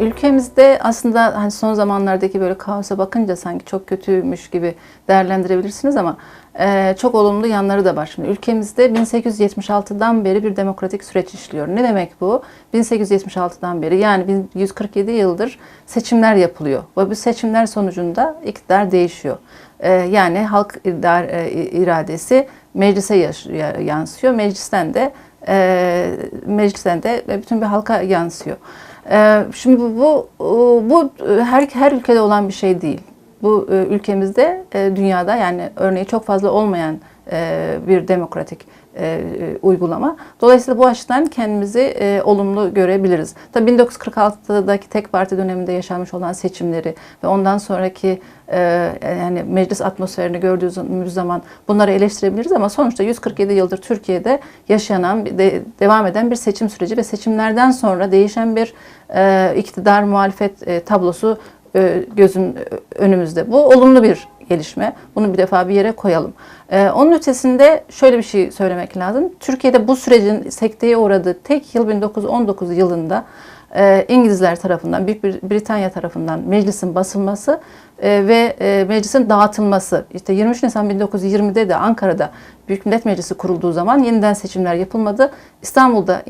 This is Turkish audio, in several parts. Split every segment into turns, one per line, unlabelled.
ülkemizde aslında hani son zamanlardaki böyle kaosa bakınca sanki çok kötüymüş gibi değerlendirebilirsiniz ama e, çok olumlu yanları da var. Şimdi ülkemizde 1876'dan beri bir demokratik süreç işliyor. Ne demek bu? 1876'dan beri yani 147 yıldır seçimler yapılıyor. Ve bu seçimler sonucunda iktidar değişiyor. E, yani halk iktidar, e, iradesi meclise yansıyor. Meclisten de e, meclisten de bütün bir halka yansıyor. E, şimdi bu bu her her ülkede olan bir şey değil. Bu e, ülkemizde e, dünyada yani örneği çok fazla olmayan e, bir demokratik uygulama. Dolayısıyla bu açıdan kendimizi olumlu görebiliriz. Tabii 1946'daki tek parti döneminde yaşanmış olan seçimleri ve ondan sonraki yani meclis atmosferini gördüğümüz zaman bunları eleştirebiliriz ama sonuçta 147 yıldır Türkiye'de yaşanan, de, devam eden bir seçim süreci ve seçimlerden sonra değişen bir iktidar muhalefet tablosu e, gözün önümüzde. Bu olumlu bir gelişme. Bunu bir defa bir yere koyalım. Ee, onun ötesinde şöyle bir şey söylemek lazım. Türkiye'de bu sürecin sekteye uğradığı tek yıl 1919 yılında e, İngilizler tarafından, Büyük Britanya tarafından meclisin basılması e, ve e, meclisin dağıtılması. İşte 23 Nisan 1920'de de Ankara'da Büyük Millet Meclisi kurulduğu zaman yeniden seçimler yapılmadı. İstanbul'da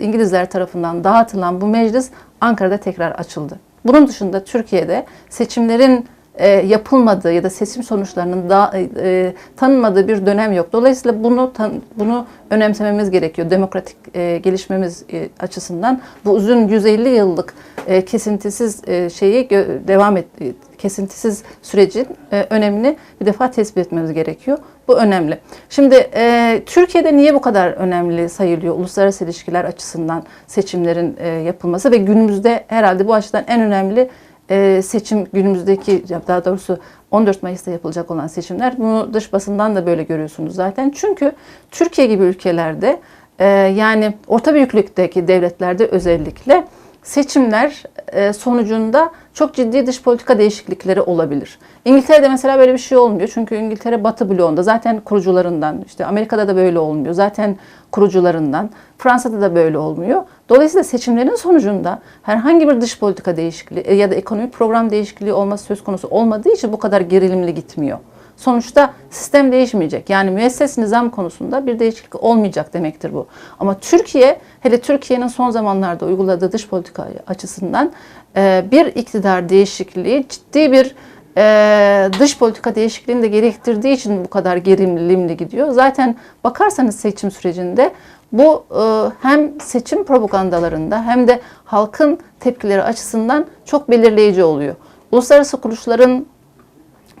İngilizler tarafından dağıtılan bu meclis Ankara'da tekrar açıldı. Bunun dışında Türkiye'de seçimlerin e, yapılmadığı ya da seçim sonuçlarının da e, tanınmadığı bir dönem yok. Dolayısıyla bunu tan, bunu önemsememiz gerekiyor demokratik e, gelişmemiz e, açısından. Bu uzun 150 yıllık e, kesintisiz e, şeyi devam et e, kesintisiz sürecin e, önemini bir defa tespit etmemiz gerekiyor. Bu önemli. Şimdi e, Türkiye'de niye bu kadar önemli sayılıyor uluslararası ilişkiler açısından seçimlerin e, yapılması ve günümüzde herhalde bu açıdan en önemli e, seçim günümüzdeki daha doğrusu 14 Mayıs'ta yapılacak olan seçimler bunu dış basından da böyle görüyorsunuz zaten. Çünkü Türkiye gibi ülkelerde e, yani orta büyüklükteki devletlerde özellikle seçimler e, sonucunda çok ciddi dış politika değişiklikleri olabilir. İngiltere'de mesela böyle bir şey olmuyor. Çünkü İngiltere Batı bloğunda zaten kurucularından, işte Amerika'da da böyle olmuyor. Zaten kurucularından. Fransa'da da böyle olmuyor. Dolayısıyla seçimlerin sonucunda herhangi bir dış politika değişikliği e, ya da ekonomik program değişikliği olması söz konusu olmadığı için bu kadar gerilimli gitmiyor. Sonuçta sistem değişmeyecek. Yani müesses nizam konusunda bir değişiklik olmayacak demektir bu. Ama Türkiye, hele Türkiye'nin son zamanlarda uyguladığı dış politika açısından e, bir iktidar değişikliği ciddi bir e, dış politika değişikliğini de gerektirdiği için bu kadar gerilimli gidiyor. Zaten bakarsanız seçim sürecinde bu e, hem seçim propagandalarında hem de halkın tepkileri açısından çok belirleyici oluyor. Uluslararası kuruluşların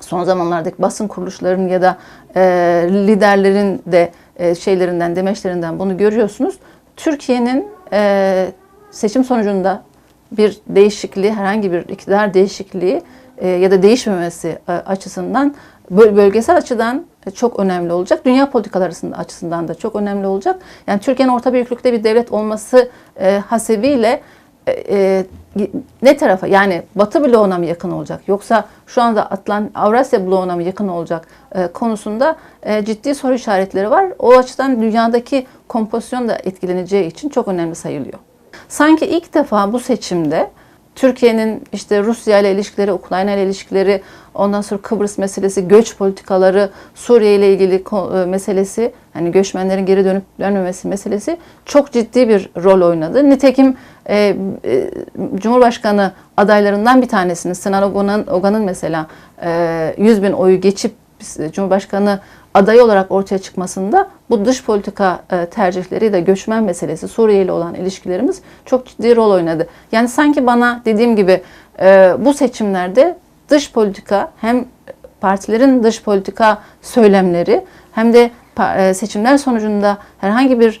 son zamanlardaki basın kuruluşlarının ya da e, liderlerin de e, şeylerinden, demeçlerinden bunu görüyorsunuz. Türkiye'nin e, seçim sonucunda bir değişikliği, herhangi bir iktidar değişikliği e, ya da değişmemesi e, açısından bölgesel açıdan çok önemli olacak. Dünya politikaları açısından da çok önemli olacak. Yani Türkiye'nin orta büyüklükte bir devlet olması e, hasebiyle e, ne tarafa yani Batı bloğuna mı yakın olacak yoksa şu anda Atlant Avrasya bloğuna mı yakın olacak e, konusunda e, ciddi soru işaretleri var. O açıdan dünyadaki kompozisyon da etkileneceği için çok önemli sayılıyor. Sanki ilk defa bu seçimde Türkiye'nin işte Rusya ile ilişkileri, Ukrayna ile ilişkileri, ondan sonra Kıbrıs meselesi, göç politikaları, Suriye ile ilgili e, meselesi, hani göçmenlerin geri dönüp dönmemesi meselesi çok ciddi bir rol oynadı. Nitekim e, e, Cumhurbaşkanı adaylarından bir tanesinin Sinan Ogan'ın Ogan'ın mesela e, 100 bin oyu geçip Cumhurbaşkanı adayı olarak ortaya çıkmasında bu dış politika e, tercihleri de göçmen meselesi, Suriye ile olan ilişkilerimiz çok ciddi rol oynadı. Yani sanki bana dediğim gibi e, bu seçimlerde dış politika hem partilerin dış politika söylemleri hem de e, seçimler sonucunda herhangi bir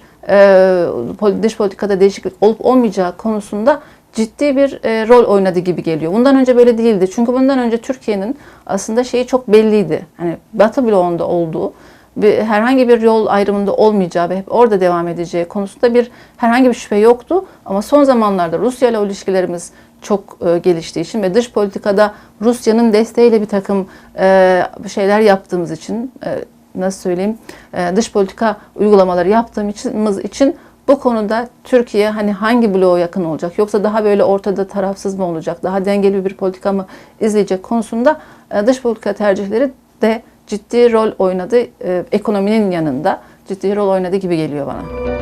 dış politikada değişiklik olup olmayacağı konusunda ciddi bir e, rol oynadı gibi geliyor. Bundan önce böyle değildi. Çünkü bundan önce Türkiye'nin aslında şeyi çok belliydi. Hani Batı bloğunda olduğu bir, herhangi bir yol ayrımında olmayacağı ve hep orada devam edeceği konusunda bir herhangi bir şüphe yoktu. Ama son zamanlarda Rusya ile ilişkilerimiz çok e, geliştiği için ve dış politikada Rusya'nın desteğiyle bir takım e, şeyler yaptığımız için e, nasıl söyleyeyim e, dış politika uygulamaları yaptığımız için Bu konuda Türkiye hani hangi bloğa yakın olacak yoksa daha böyle ortada tarafsız mı olacak, daha dengeli bir politika mı izleyecek konusunda e, dış politika tercihleri de ciddi rol oynadı. E, ekonominin yanında ciddi rol oynadı gibi geliyor bana.